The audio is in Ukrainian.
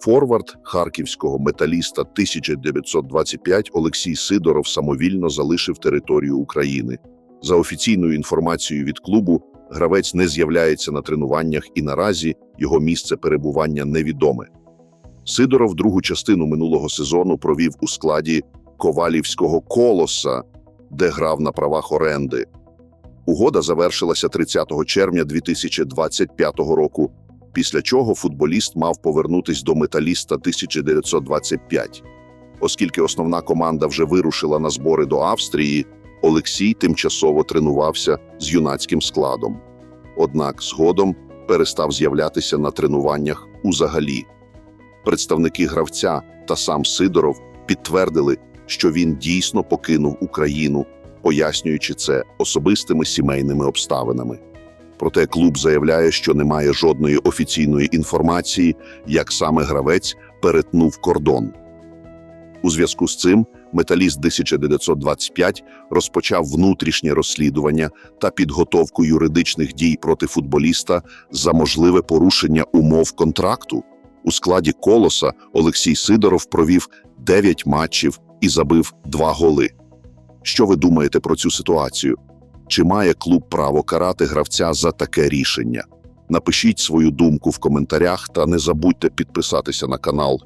Форвард харківського металіста 1925 Олексій Сидоров самовільно залишив територію України. За офіційною інформацією від клубу, гравець не з'являється на тренуваннях і наразі його місце перебування невідоме. Сидоров другу частину минулого сезону провів у складі Ковалівського колоса, де грав на правах оренди. Угода завершилася 30 червня 2025 року, після чого футболіст мав повернутись до металіста 1925. Оскільки основна команда вже вирушила на збори до Австрії, Олексій тимчасово тренувався з юнацьким складом. Однак згодом перестав з'являтися на тренуваннях узагалі. Представники гравця та сам Сидоров підтвердили, що він дійсно покинув Україну, пояснюючи це особистими сімейними обставинами. Проте клуб заявляє, що немає жодної офіційної інформації, як саме гравець перетнув кордон. У зв'язку з цим металіст 1925 розпочав внутрішнє розслідування та підготовку юридичних дій проти футболіста за можливе порушення умов контракту. У складі колоса Олексій Сидоров провів 9 матчів і забив 2 голи. Що ви думаєте про цю ситуацію? Чи має клуб право карати гравця за таке рішення? Напишіть свою думку в коментарях та не забудьте підписатися на канал.